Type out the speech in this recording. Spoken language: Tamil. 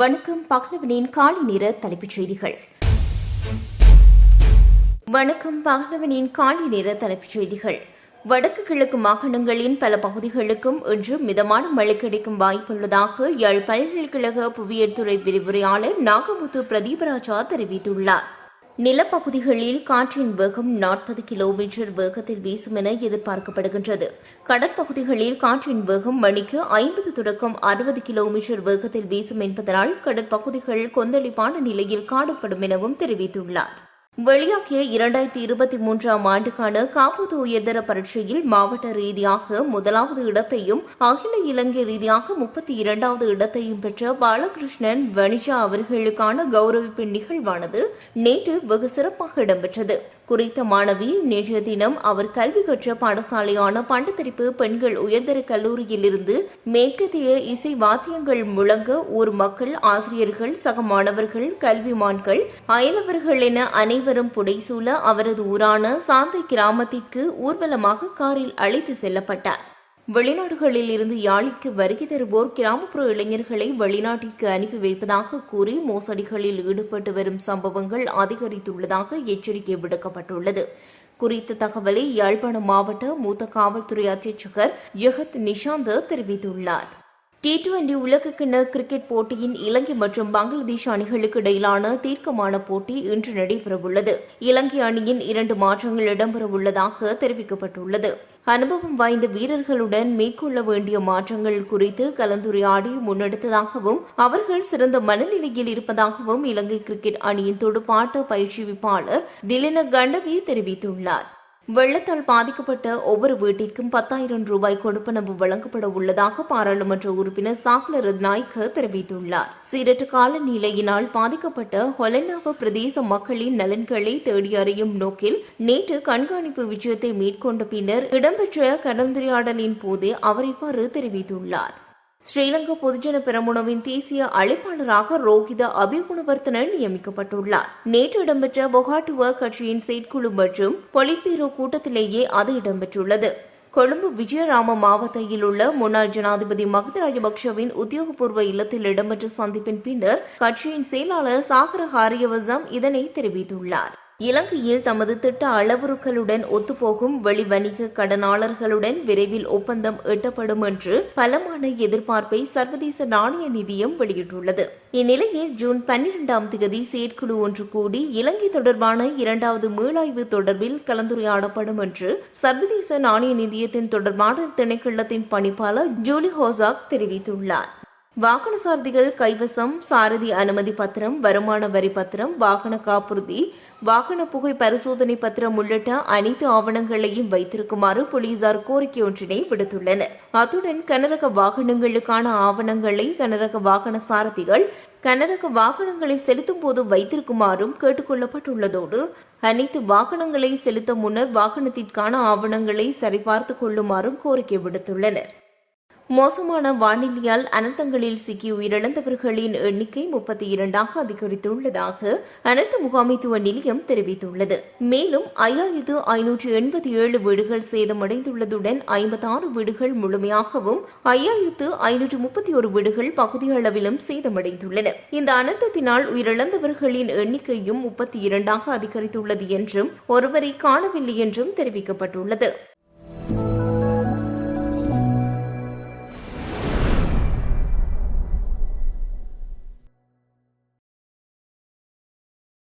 வணக்கம் பகலவனின் காலை நேர தலைப்புச் செய்திகள். வணக்கம் பகலவனின் காலை நேர தலைப்புச் செய்திகள். வடக்கு கிழக்கு மாகாணங்களின் பல பகுதிகளுக்கும் இன்று மிதமான மழை கிடைக்கும் வாய்ப்புள்ளதாக யாழ் பல்கலைக்கழக புவியியல் துறை விரிவுரையாளர் நாகமுத்து பிரதீபராஜா தெரிவித்துள்ளார். நிலப்பகுதிகளில் காற்றின் வேகம் நாற்பது கிலோமீட்டர் வேகத்தில் வீசும் என எதிர்பார்க்கப்படுகின்றது. கடற்பகுதிகளில் காற்றின் வேகம் மணிக்கு ஐம்பது தொடக்கம் அறுபது கிலோமீட்டர் வேகத்தில் வீசும் என்பதனால் கடற்பகுதிகள் கொந்தளிப்பான நிலையில் காணப்படும் எனவும் தெரிவித்துள்ளார். வெளியாகிய இரண்டாயிரத்தி இருபத்தி மூன்றாம் ஆண்டுக்கான காப்போது உயர்தர பரீட்சையில் மாவட்ட ரீதியாக முதலாவது இடத்தையும் அகில இலங்கை ரீதியாக முப்பத்தி இரண்டாவது இடத்தையும் பெற்ற பாலகிருஷ்ணன் வனிஜா அவர்களுக்கான கௌரவிப்பு நிகழ்வானது நேற்று வெகு சிறப்பாக இடம்பெற்றது. குறித்த மாணவி நேற்றைய தினம் அவர் கல்வி கற்ற பாடசாலையான பண்டத்தரிப்பு பெண்கள் உயர்தர கல்லூரியிலிருந்து மேற்கத்திய இசை வாத்தியங்கள் முழங்க ஊர் மக்கள் ஆசிரியர்கள் சக மாணவர்கள் கல்விமான்கள் அயலவர்கள் என அனைவரும் புடைசூழ அவரது ஊரான சாந்தை கிராமத்திற்கு ஊர்வலமாக காரில் அழைத்து செல்லப்பட்டார். வெளிநாடுகளில் இருந்து யாழிக்கு வருகை தருவோர் கிராமப்புற இளைஞர்களை வெளிநாட்டிற்கு அனுப்பி வைப்பதாக கூறி மோசடிகளில் ஈடுபட்டு வரும் சம்பவங்கள் அதிகரித்துள்ளதாக எச்சரிக்கை விடுக்கப்பட்டுள்ளது. குறித்த தகவலை யாழ்ப்பாணம் மாவட்ட மூத்த காவல்துறை அத்தியட்சகர் ஜெகத் நிஷாந்த் தெரிவித்துள்ளார். டி டுவெண்டி உலகக்கிண்ண கிரிக்கெட் போட்டியின் இலங்கை மற்றும் பங்களாதேஷ் அணிகளுக்கு இடையிலான தீர்க்கமான போட்டி இன்று நடைபெறவுள்ளது. இலங்கை அணியின் இரண்டு மாற்றங்கள் இடம்பெறவுள்ளதாக தெரிவிக்கப்பட்டுள்ளது. அனுபவம் வாய்ந்த வீரர்களுடன் மேற்கொள்ள வேண்டிய மாற்றங்கள் குறித்து கலந்துரையாடி முன்னெடுத்ததாகவும் அவர்கள் சிறந்த மனநிலையில் இருப்பதாகவும் இலங்கை கிரிக்கெட் அணியின் துடுப்பாட்ட பயிற்சிவிப்பாளர் திலின கண்டவி தெரிவித்துள்ளார். வெள்ளத்தால் பாதிக்கப்பட்ட ஒவ்வொரு வீட்டிற்கும் பத்தாயிரம் ரூபாய் கொடுப்பனவு வழங்கப்பட உள்ளதாக பாராளுமன்ற உறுப்பினர் சாக்ல ரத்நாய்க்க தெரிவித்துள்ளார். சீரற்ற காலநிலையினால் பாதிக்கப்பட்ட ஹொலண்டாவ பிரதேச மக்களின் நலன்களை தேடி அறியும் நோக்கில் நேற்று கண்காணிப்பு விஜயத்தை மேற்கொண்ட பின்னர் இடம்பெற்ற கலந்துரையாடலின் போது அவர் இவ்வாறு தெரிவித்துள்ளார். ஸ்ரீலங்கா பொதுஜன பெரமுனவின் தேசிய அழைப்பாளராக ரோஹித அபிகுணவர்த்தன நியமிக்கப்பட்டுள்ளார். நேற்று இடம்பெற்ற பொகாட்டுவ கட்சியின் செயற்குழு மற்றும் பொலிட்பீரோ கூட்டத்திலேயே அது இடம்பெற்றுள்ளது. கொழும்பு விஜயராம மாவட்டத்தில் உள்ள முன்னாள் ஜனாதிபதி மகித ராஜபக்சவின் உத்தியோகபூர்வ இல்லத்தில் இடம்பெற்ற சந்திப்பின் பின்னர் கட்சியின் செயலாளர் சாகர ஹாரியவசம் இதனை தெரிவித்துள்ளார். இலங்கையில் தமது திட்ட அளவுருக்களுடன் ஒத்துப்போகும் வெளிவணிக கடனாளர்களுடன் விரைவில் ஒப்பந்தம் எட்டப்படும் என்று பலமான எதிர்பார்ப்பை சர்வதேச நாணய நிதியம் வெளியிட்டுள்ளது. இந்நிலையில் ஜூன் பன்னிரெண்டாம் தேதி செயற்குழு ஒன்று கூடி இலங்கை தொடர்பான இரண்டாவது மீளாய்வு தொடர்பில் கலந்துரையாடப்படும் என்று சர்வதேச நாணய நிதியத்தின் தொடர்பான திணைக்களத்தின் பணிப்பாளர் ஜூலி ஹோசாக் தெரிவித்துள்ளார். வாகன சாரதிகள் கைவசம் சாரதி அனுமதி பத்திரம் வருமான வரி பத்திரம் வாகன காப்புறுதி வாகன புகை பரிசோதனை பத்திரம் உள்ளிட்ட அனைத்து ஆவணங்களையும் வைத்திருக்குமாறு போலீசார் கோரிக்கை ஒன்றினை விடுத்துள்ளனர். அத்துடன் கனரக வாகனங்களுக்கான ஆவணங்களை கனரக வாகன சாரதிகள் கனரக வாகனங்களை செலுத்தும் போது வைத்திருக்குமாறும் கேட்டுக்கொள்ளப்பட்டுள்ளதோடு அனைத்து வாகனங்களை செலுத்த முன்னர் வாகனத்திற்கான ஆவணங்களை சரிபார்த்துக் கொள்ளுமாறும் கோரிக்கை விடுத்துள்ளனர். மோசமான வானிலையால் அனர்த்தங்களில் சிக்கி உயிரிழந்தவர்களின் எண்ணிக்கை முப்பத்தி இரண்டாக அதிகரித்துள்ளதாக அனர்த்த முகாமைத்துவ நிலையம் தெரிவித்துள்ளது. மேலும் ஐயாயிரத்து ஐநூற்று எண்பத்தி ஏழு வீடுகள் சேதமடைந்துள்ளதுடன் ஐம்பத்தாறு வீடுகள் முழுமையாகவும் ஐயாயிரத்து ஐநூற்று முப்பத்தி ஒரு வீடுகள் பகுதியளவிலும் சேதமடைந்துள்ளன. இந்த அனர்த்தத்தினால் உயிரிழந்தவர்களின் எண்ணிக்கையும் முப்பத்தி இரண்டாக அதிகரித்துள்ளது என்றும் ஒருவரை காணவில்லை என்றும் தெரிவிக்கப்பட்டுள்ளது.